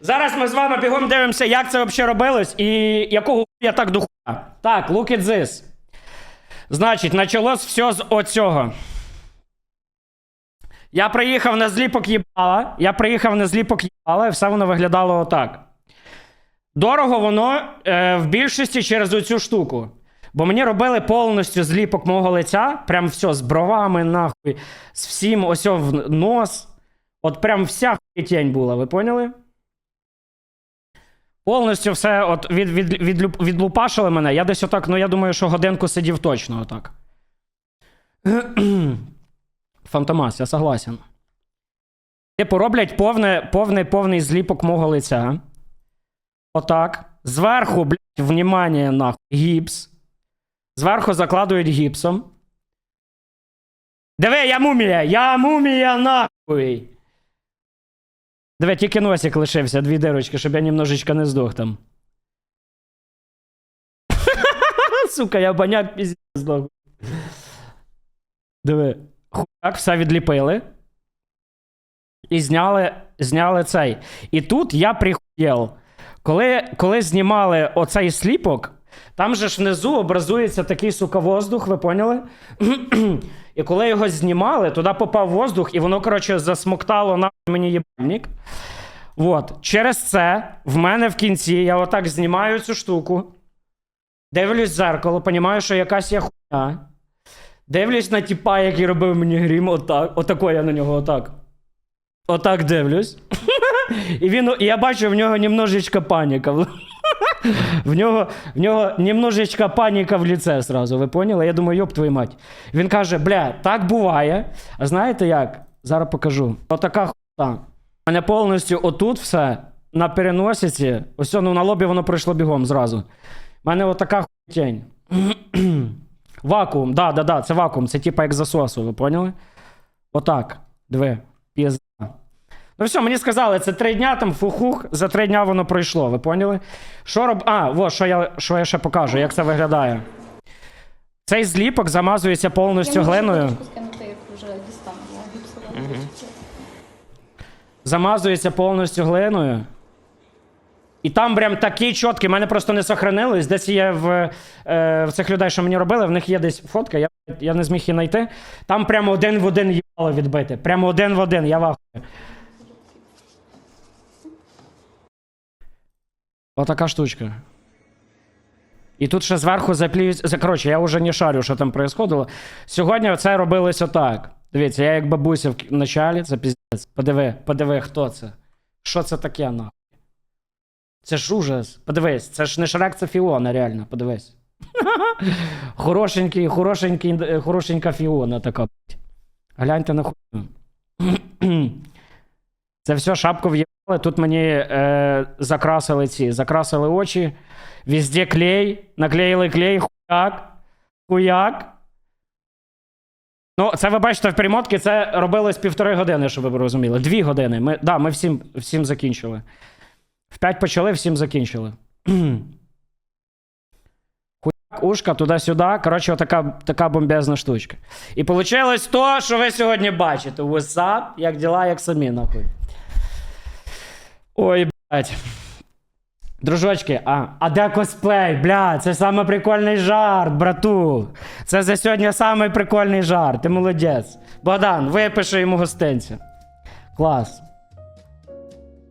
Зараз ми з вами бігом дивимося, як це взагалі робилось і якого я так до. Так, look at this. Значить, почалось все з оцього. Я приїхав на зліпок їбала. Я приїхав на зліпок їбала, і все воно виглядало отак. Дорого воно е, в більшості через оцю штуку. Бо мені робили повністю зліпок мого лиця, прям все з бровами, нахуй, з всім ось в нос. От прям вся хуєтень була, ви поняли? Повністю все от від, від, від, відлупашили мене. Я десь отак, ну я думаю, що годинку сидів точно отак. Фантомас, я согласен. Типу, роблять повне, повний, повний зліпок мого лиця. Отак. Зверху, блядь, внимание, нахуй, гіпс. Зверху закладують гіпсом. Диви, я мумія! Я мумія, нахуй! Диви, тільки носик лишився, дві дирочки, щоб я немножечко не здох там. Сука, я баняк піздець нахуй. Диви. Хуяк, все відліпили. І зняли, зняли цей. І тут я прихуєл. Коли, коли знімали оцей сліпок, там же ж внизу образується такий сука воздух, ви поняли? і коли його знімали, туди попав воздух, і воно, коротше, засмоктало на мені єбальник. От. Через це в мене в кінці я отак знімаю цю штуку. Дивлюсь в зеркало, понімаю, що якась є хуйня. Дивлюсь на тіпа, який робив мені грім, отак. Отако я на нього отак. Отак дивлюсь. І він, і я бачу, в нього немножечко паніка. В нього, в нього немножечко паніка в ліце сразу, ви поняли? Я думаю, йоп твою мать. Він каже: бля, так буває. А знаєте як? Зараз покажу. Отака хута. У мене повністю отут все на переносиці. Ось ну, на лобі воно пройшло бігом зразу. У мене отака хуйтень. Вакуум, да, да, да, це вакуум, це типа як засосу, ви поняли? Отак. Диви, пізда. Ну все, мені сказали, це три дня, там фухух, за три дня воно пройшло, ви поняли? Що роб... А, во, що я, що я ще покажу, як це виглядає. Цей зліпок замазується повністю глиною. Я можу скинути, як вже дістану гіпсова. Замазується повністю глиною. І там прям такий чіткий, мене просто не сохранилось. Десь є в, е, в цих людей, що мені робили, в них є десь фотка, я, я не зміг її знайти. Там прямо один в один їбало відбити. Прямо один в один, я вахую. Отака штучка. І тут ще зверху заплюють. Коротше, я вже не шарю, що там происходило. Сьогодні це робилось отак. Дивіться, я як бабуся в началі, це піздець. Подиви, подиви, хто це. Що це таке, нахуй? Це ж ужас. Подивись, це ж не Шрек, це Фіона, реально, подивись. Хорошенький, хорошенький, хорошенька Фіона така. блядь. Гляньте на хуйню. Це все шапку в'їбали. Тут мені е, закрасили ці, закрасили очі. Везде клей, наклеїли клей, хуяк. Хуяк. Ну, це ви бачите в перемотці, це робилось півтори години, щоб ви розуміли. Дві години. Ми, да, ми всім, всім закінчили. В п'ять почали, всім закінчили. Хуяк, ушка, туди-сюди. Коротше, отака така бомбезна штучка. І вийшло то, що ви сьогодні бачите. What's up? Як діла, як самі, нахуй. Ой, блядь. Дружочки, а, а де косплей? Бля, це самий прикольний жарт, брату. Це за сьогодні самий прикольний жарт. Ти молодець. Богдан, випиши йому гостинця. Клас.